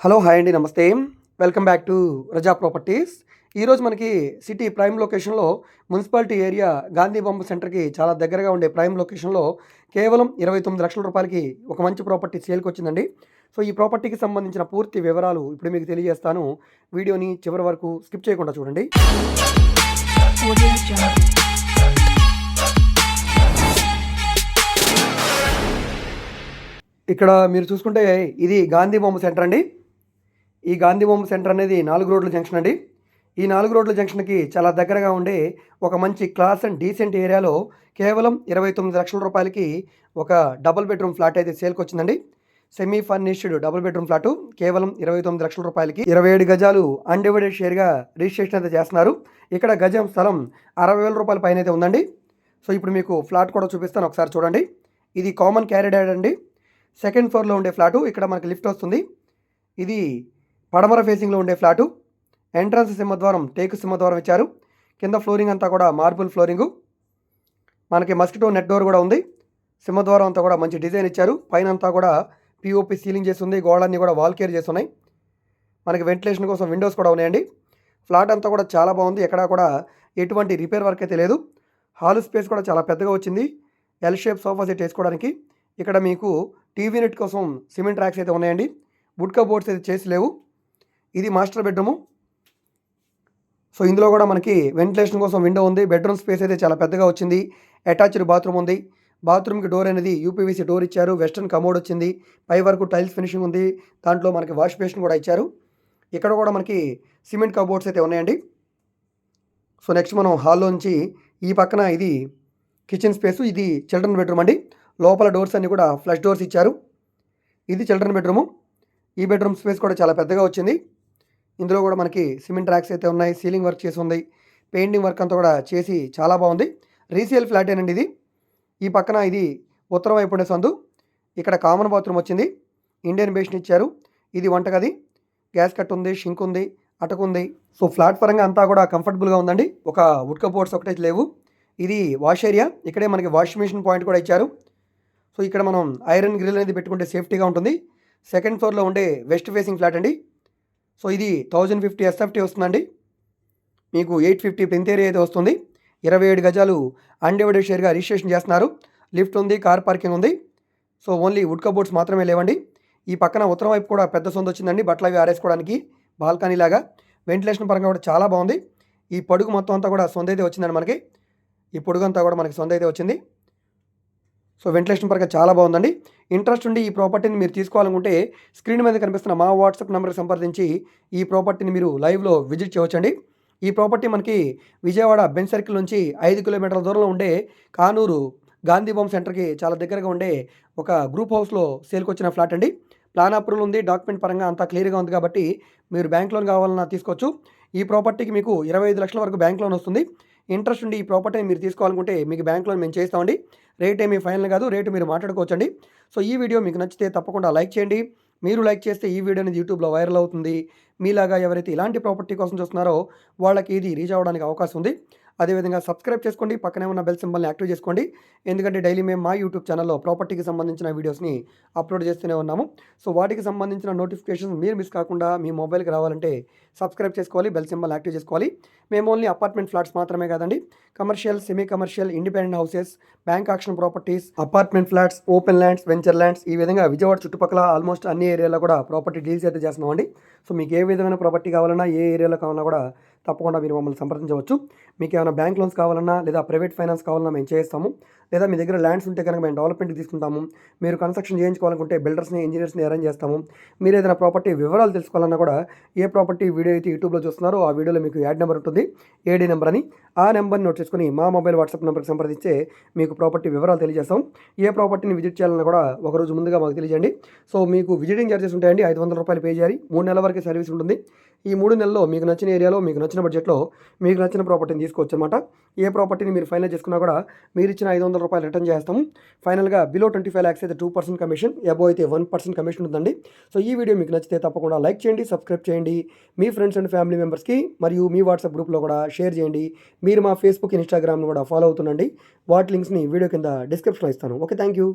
Hello hi అండి నమస్తే. Welcome back to Raza properties. ఈరోజు మనకి సిటీ ప్రైమ్ లొకేషన్లో మున్సిపాలిటీ ఏరియా గాంధీ బొమ్మ సెంటర్కి చాలా దగ్గరగా ఉండే ప్రైమ్ లొకేషన్లో కేవలం ఇరవై తొమ్మిది లక్షల రూపాయలకి ఒక మంచి ప్రాపర్టీ సేల్కి వచ్చిందండి. సో ఈ ప్రాపర్టీకి సంబంధించిన పూర్తి వివరాలు ఇప్పుడు మీకు తెలియజేస్తాను. వీడియోని చివరి వరకు స్కిప్ చేయకుండా చూడండి. ఇక్కడ మీరు చూసుకుంటే ఇది గాంధీ బొమ్మ సెంటర్ అండి. ఈ గాంధీ బొమ్మ సెంటర్ అనేది నాలుగు రోడ్ల జంక్షన్ అండి. ఈ నాలుగు రోడ్ల జంక్షన్కి చాలా దగ్గరగా ఉండే ఒక మంచి క్లాస్ అండ్ డీసెంట్ ఏరియాలో కేవలం ఇరవై తొమ్మిది లక్షల రూపాయలకి ఒక డబుల్ బెడ్రూమ్ ఫ్లాట్ అయితే సేల్కి వచ్చిందండి. Semi furnished double bedroom flat కేవలం ఇరవై తొమ్మిది లక్షల రూపాయలకి ఇరవై ఏడు గజాలు అన్డివైడెడ్ షేర్గా రిజిస్ట్రేషన్ అయితే చేస్తున్నారు. ఇక్కడ గజం స్థలం అరవై వేల రూపాయల పైన అయితే ఉందండి. సో ఇప్పుడు మీకు ఫ్లాట్ కూడా చూపిస్తాను ఒకసారి చూడండి. ఇది కామన్ క్యారిడాడ్ అండి. సెకండ్ ఫ్లోర్లో ఉండే ఫ్లాటు ఇక్కడ మనకి లిఫ్ట్ వస్తుంది. ఇది పడమర ఫేసింగ్లో ఉండే ఫ్లాటు ఎంట్రన్స్ సింహద్వారం టేకు సింహద్వారం ఇచ్చారు. కింద ఫ్లోరింగ్ అంతా కూడా మార్బుల్ ఫ్లోరింగు మనకి మస్కిటో నెట్ డోర్ కూడా ఉంది. సింహద్వారం అంతా కూడా మంచి డిజైన్ ఇచ్చారు. పైన అంతా కూడా పిఓపి సీలింగ్ చేసి ఉంది. గోడలన్నీ కూడా వాల్ కేర్ చేసి ఉన్నాయి. మనకి వెంటిలేషన్ కోసం విండోస్ కూడా ఉన్నాయండి. ఫ్లాట్ అంతా కూడా చాలా బాగుంది. ఎక్కడా కూడా ఎటువంటి రిపేర్ వర్క్ అయితే లేదు. హాల్ స్పేస్ కూడా చాలా పెద్దగా వచ్చింది. ఎల్ షేప్ సోఫా సెట్ వేసుకోవడానికి. ఇక్కడ మీకు టీవీ నెట్ కోసం సిమెంట్ ర్యాక్స్ అయితే ఉన్నాయండి. వుడ్ బోర్డ్స్ అయితే చేసి లేవు. ఇది మాస్టర్ బెడ్రూము. సో ఇందులో కూడా మనకి వెంటిలేషన్ కోసం విండో ఉంది. బెడ్రూమ్ స్పేస్ అయితే చాలా పెద్దగా వచ్చింది. అటాచ్డ్ బాత్రూమ్ ఉంది. బాత్రూమ్కి డోర్ అనేది యూపీవీసీ డోర్ ఇచ్చారు. వెస్ట్రన్ కమోడ్ వచ్చింది. పై వరకు టైల్స్ ఫినిషింగ్ ఉంది. దాంట్లో మనకి వాష్ బేసిన్ కూడా ఇచ్చారు. ఇక్కడ కూడా మనకి సిమెంట్ కబోర్డ్స్ అయితే ఉన్నాయండి. సో నెక్స్ట్ మనం హాల్లో నుంచి ఈ పక్కన ఇది కిచెన్ స్పేస్. ఇది చిల్డ్రన్ బెడ్రూమ్ అండి. లోపల డోర్స్ అన్ని కూడా ఫ్లష్ డోర్స్ ఇచ్చారు. ఇది చిల్డ్రన్ బెడ్రూము. ఈ బెడ్రూమ్ స్పేస్ కూడా చాలా పెద్దగా వచ్చింది. ఇందులో కూడా మనకి సిమెంట్ ర్యాక్స్ అయితే ఉన్నాయి సీలింగ్ వర్క్ చేసి ఉంది పెయింటింగ్ వర్క్ అంతా కూడా చేసి చాలా బాగుంది. రీసేల్ ఫ్లాటేనండి ఇది. ఈ పక్కన ఇది ఉత్తరం వైపు ఉండే సందు. ఇక్కడ కామన్ బాత్రూమ్ వచ్చింది. ఇండియన్ బేషన్ ఇచ్చారు. ఇది వంటగది. గ్యాస్ కట్ ఉంది షింక్ ఉంది అటకు ఉంది. సో ఫ్లాట్ పరంగా అంతా కూడా కంఫర్టబుల్గా ఉందండి. ఒక వుడ్ కబోర్డ్స్ ఒకటే లేవు. ఇది వాష్ ఏరియా ఇక్కడే మనకి వాషింగ్ మిషన్ పాయింట్ కూడా ఇచ్చారు. సో ఇక్కడ మనం ఐరన్ గ్రిల్ అనేది పెట్టుకుంటే సేఫ్టీగా ఉంటుంది. సెకండ్ ఫ్లోర్లో ఉండే వెస్ట్ ఫేసింగ్ ఫ్లాట్ అండి. సో ఇది థౌజండ్ ఫిఫ్టీ ఎస్ఎఫ్టీ వస్తుందండి. మీకు ఎయిట్ ఫిఫ్టీ ప్రింట్ ఏరియా అయితే వస్తుంది. ఇరవై ఏడు గజాలు అన్డివైడెడ్ షేర్గా రిజిస్ట్రేషన్ చేస్తున్నారు. లిఫ్ట్ ఉంది కార్ పార్కింగ్ ఉంది. సో ఓన్లీ వుడ్ కబోర్డ్స్ మాత్రమే లేవండి. ఈ పక్కన ఉత్తరం వైపు కూడా పెద్ద సొంత వచ్చిందండి. బట్టలు అవి ఆరేసుకోవడానికి బాల్కనీ లాగా. వెంటిలేషన్ పరంగా కూడా చాలా బాగుంది. ఈ పడుగు మొత్తం అంతా కూడా సొంత అయితే వచ్చిందండి మనకి. ఈ పొడుగు అంతా కూడా మనకి సొంత అయితే వచ్చింది. సో వెంటిలేషన్ పరంగా చాలా బాగుందండి. ఇంట్రెస్ట్ ఉండి ఈ ప్రాపర్టీని మీరు తీసుకోవాలనుకుంటే స్క్రీన్ మీద కనిపిస్తున్న మా వాట్సాప్ నెంబర్కి సంప్రదించి ఈ ప్రాపర్టీని మీరు లైవ్లో విజిట్ చేయవచ్చండి. ఈ ప్రాపర్టీ మనకి విజయవాడ బెంచ్ సర్కిల్ నుంచి ఐదు కిలోమీటర్ల దూరంలో ఉండే కానూరు గాంధీ బొమ్మ సెంటర్కి చాలా దగ్గరగా ఉండే ఒక గ్రూప్ హౌస్లో సేల్కి వచ్చిన ఫ్లాట్ అండి. ప్లాన్ అప్రూవల్ ఉంది డాక్యుమెంట్ పరంగా అంతా క్లియర్గా ఉంది కాబట్టి మీరు బ్యాంక్ లోన్ కావాలన్నా తీసుకోవచ్చు. ఈ ప్రాపర్టీకి మీకు ఇరవై ఐదు లక్షల వరకు బ్యాంక్ లోన్ వస్తుంది. ఇంట్రెస్ట్ ఉండి ఈ ప్రాపర్టీని మీరు తీసుకోవాలనుకుంటే మీకు బ్యాంక్ లోన్ మేము చేస్తామండి రేట్ ఏమీ ఫైనల్ కాదు రేటు మీరు మాట్లాడుకోవచ్చండి. సో ఈ వీడియో మీకు నచ్చితే తప్పకుండా లైక్ చేయండి. మీరు లైక్ చేస్తే ఈ వీడియో అనేది యూట్యూబ్లో వైరల్ అవుతుంది. మీలాగా ఎవరైతే ఇలాంటి ప్రాపర్టీ కోసం చూస్తున్నారో వాళ్ళకి ఇది రీచ్ అవ్వడానికి అవకాశం ఉంది. అదేవిధంగా సబ్స్క్రైబ్ చేసుకోండి పక్కనే ఉన్న బెల్ సింబల్ని యాక్టివ్ చేసుకోండి. ఎందుకంటే డైలీ మేము మా యూట్యూబ్ ఛానల్లో ప్రాపర్టీకి సంబంధించిన వీడియోస్ని అప్లోడ్ చేస్తూనే ఉన్నాము. సో వాటికి సంబంధించిన నోటిఫికేషన్స్ మీరు మిస్ కాకుండా మీ మొబైల్కి రావాలంటే సబ్స్క్రైబ్ చేసుకోవాలి బెల్ సింబల్ యాక్టివ్ చేసుకోవాలి. మేము ఓన్లీ అపార్ట్మెంట్ ఫ్లాట్స్ మాత్రమే కాదండి commercial semi commercial independent houses bank auction properties apartment flats open lands venture lands ఈ విధంగా విజయవాడ చుట్టుపక్కల ఆల్మోస్ట్ అన్ని ఏరియాలో కూడా ప్రాపర్టీ డీల్స్ అయితే చేస్తున్నామండి. సో మీకు ఏ విధమైన ప్రాపర్టీ కావాలన్నా ఏ ఏరియాలో కావాలన్నా కూడా తప్పకుండా మీరు మమ్మల్ని సంప్రదించవచ్చు. మీకు ఏమైనా బ్యాంక్ లోన్స్ కావాలన్నా లేదా ప్రైవేట్ ఫైనాన్స్ కావాలన్నా మేము చేస్తాము. లేదా మీ దగ్గర ల్యాండ్స్ ఉంటే కనుక మేము డెవలప్మెంట్ తీసుకుంటాము. మీరు కన్స్ట్రక్షన్ చేయించుకోవాలనుకుంటే బిల్డర్స్ని ఇంజనీర్స్ని అరేంజ్ చేస్తాము. మీరు ఏదైనా ప్రాపర్టీ వివరాలు తెలుసుకోవాలన్నా కూడా ఏ ప్రాపర్టీ వీడియో అయితే యూట్యూబ్లో చూస్తున్నారో ఆ వీడియోలో మీకు యాడ్ నెంబర్ ఉంటుంది. ఏడీ నెంబర్ అని. ఆ నెంబర్ని నోట్ చేసుకుని మా మొబైల్ వాట్సాప్ నెంబర్కి సంప్రదిస్తే మీకు ప్రాపర్టీ వివరాలు తెలియజేస్తాం. ఏ ప్రాపర్టీని విజిట్ చేయాలన్నా కూడా ఒక రోజు ముందుగా మాకు తెలియజేయండి. సో మీకు విజిటింగ్ చార్జెస్ ఉంటాయండి. ఐదు వందల రూపాయలు పే చేయాలి. మూడు నెలల వరకు సర్వీస్ ఉంటుంది. ఈ మూడు నెలల్లో మీకు నచ్చిన ఏరియాలో మీకు నచ్చిన బడ్జెట్లో మీకు నచ్చిన ప్రాపర్టీని తీసుకోవచ్చు అనమాట ఏ ప్రాపర్టీని మీరు ఫైనల్ చేసుకున్నా కూడా మీరు ఇచ్చిన ఐదు వందల రూపాయలు రిటర్న్ చేస్తాము. ఫైనల్గా బిలో ట్వంటీ ఫైవ్ ల్యాక్స్ అయితే టూ పర్సెంట్ కమిషన్ అబో అయితే వన్ పర్సెంట్ కమిషన్ ఉందండి. సో ఈ వీడియో మీకు నచ్చితే తప్పకుండా లైక్ చేయండి సబ్స్క్రైబ్ చేయండి. మీ ఫ్రెండ్స్ అండ్ ఫ్యామిలీ మెంబర్స్కి మరియు మీ వాట్సాప్ గ్రూప్లో కూడా షేర్ చేయండి. మీరు మా ఫేస్బుక్ ఇన్స్టాగ్రామ్ను కూడా ఫాలో అవుతుండండి. వాటి లింక్స్ని వీడియో కింద డిస్క్రిప్షన్లో ఇస్తాను. Okay thank you